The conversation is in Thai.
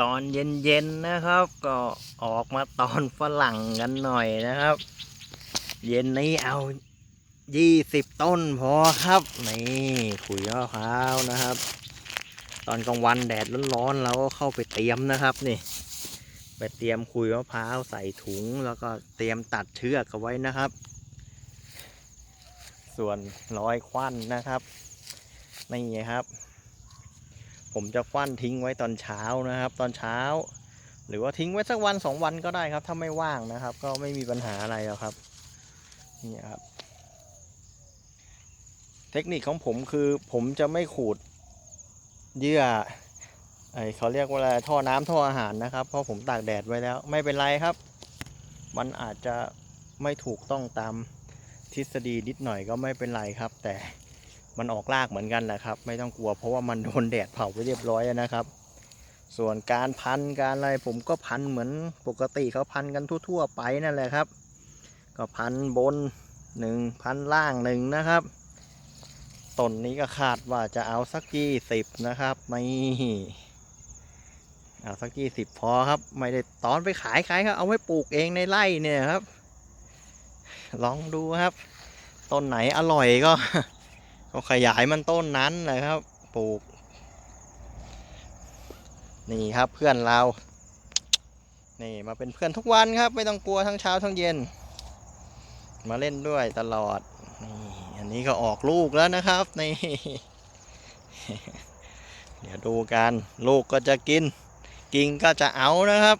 ตอนเย็นๆนะครับ ก็ออกมาตอนฝรั่งกันหน่อยนะครับ เย็นนี้เอายี่สิบต้นพอครับ นี่ขุยมะพร้าวนะครับ ตอนกลางวันแดดร้อนๆเราก็เข้าไปเตรียมนะครับนี่ ไปเตรียมขุยมะพร้าวใส่ถุงแล้วก็เตรียมตัดเชือกเอาไว้นะครับ ส่วนร้อยควันนะครับนี่ครับ ผมจะควันทิ้งไว้ตอนเช้านะครับ ตอนเช้า หรือว่าทิ้งไว้สักวันสองวันก็ได้ครับ ถ้าไม่ว่างนะครับ ก็ไม่มีปัญหาอะไรหรอกครับนี่ครับ เทคนิคของผมคือผมจะไม่ขูดเยื่อไอเขาเรียกว่าอะไรท่อน้ำท่ออาหารนะครับ เพราะผมตากแดดไว้แล้ว ไม่เป็นไรครับ มันอาจจะไม่ถูกต้องตามทฤษฎีนิดหน่อยก็ไม่เป็นไรครับ แต่ มันออกรากเหมือนกันแหละครับ ไม่ต้องกลัวเพราะว่ามันโดนแดดเผาไปเรียบร้อยแล้วนะครับ ส่วนการพันการอะไรผมก็พันเหมือนปกติเขาพันกันทั่ว ๆ ไปนั่นแหละครับ ก็พันบนหนึ่งพันล่างหนึ่งนะครับต้นนี้ก็คาดว่าจะเอาสักยี่สิบนะครับนี่เอาสักยี่สิบพอครับ ไม่ได้ตอนไปขายขายครับเอาไว้ปลูกเองในไร่เนี่ยครับ ลองดูครับ ต้นไหนอร่อยก็ ก็ขยายมันต้นนั้นเลยครับ ปลูก นี่ครับเพื่อนเรา นี่มาเป็นเพื่อนทุกวันครับ ไม่ต้องกลัวทั้งเช้าทั้งเย็น มาเล่นด้วยตลอด นี่อันนี้ก็ออกลูกแล้วนะครับนี่เดี๋ยวดูกัน ลูกก็จะกิน กิ่งก็จะเอานะครับ